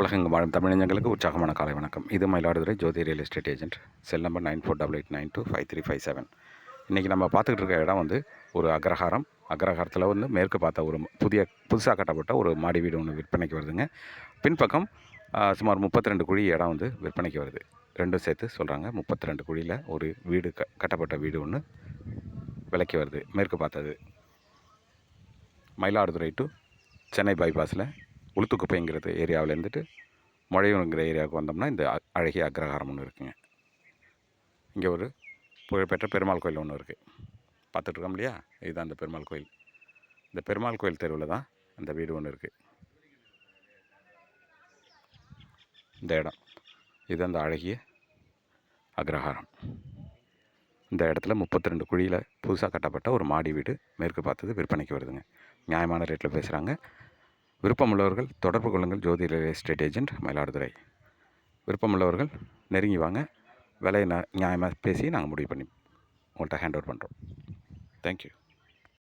உலகெங்கும் வாழும் தமிழஞ்சங்களுக்கு உற்சாகமான காலை வணக்கம். இது Mayiladuthurai Jothi real estate agent. Cell number nine four double eight nine two five three five seven. இன்றைக்கி நம்ம பார்த்துக்கிட்டு இருக்க இடம் வந்து ஒரு அக்ரஹாரம். அக்ரஹாரத்தில் வந்து மேற்கு பார்த்த ஒரு புதிய புதுசாக கட்டப்பட்ட ஒரு மாடி வீடு ஒன்று விற்பனைக்கு வருதுங்க. பின்பக்கம் சுமார் முப்பத்தி ரெண்டு குழி இடம் வந்து விற்பனைக்கு வருது. ரெண்டும் சேர்த்து சொல்கிறாங்க முப்பத்தி ரெண்டு குழியில் ஒரு வீடு க கட்டப்பட்ட வீடு ஒன்று விலைக்கு வருது மேற்கு பார்த்தது. மயிலாடுதுறை டு சென்னை பைபாஸில் உளுத்துக்குப்பைங்கிற ஏரியாவில் இருந்துட்டு முழையூருங்கிற ஏரியாவுக்கு வந்தோம்னா இந்த அழகிய அக்ரஹாரம் ஒன்று இருக்குங்க. இங்கே ஒரு புகழ்பெற்ற பெருமாள் கோயில் ஒன்று இருக்குது பார்த்துட்ருக்கோம் இல்லையா? இதுதான் அந்த பெருமாள் கோயில். இந்த பெருமாள் கோயில் தெருவில் தான் அந்த வீடு ஒன்று இருக்குது இந்த இடம். இது அந்த அழகிய அக்ரஹாரம். இந்த இடத்துல முப்பத்தி ரெண்டு குழியில் புதுசாக கட்டப்பட்ட ஒரு மாடி வீடு மேற்கு பார்த்தது விற்பனைக்கு வருதுங்க. நியாயமான ரேட்டில் பேசுகிறாங்க விருப்பமுள்ளவர்கள் தொடர்பு கொள்ளுங்கள். Jothi real estate agent Mayiladuthurai. விருப்பமுள்ளவர்கள் நெருங்கி வாங்க. விலையை நியாயமாக பேசி நாங்கள் முடிவு பண்ணி உங்கள்கிட்ட ஹேண்ட் ஓவர் பண்ணுறோம் தேங்க்யூ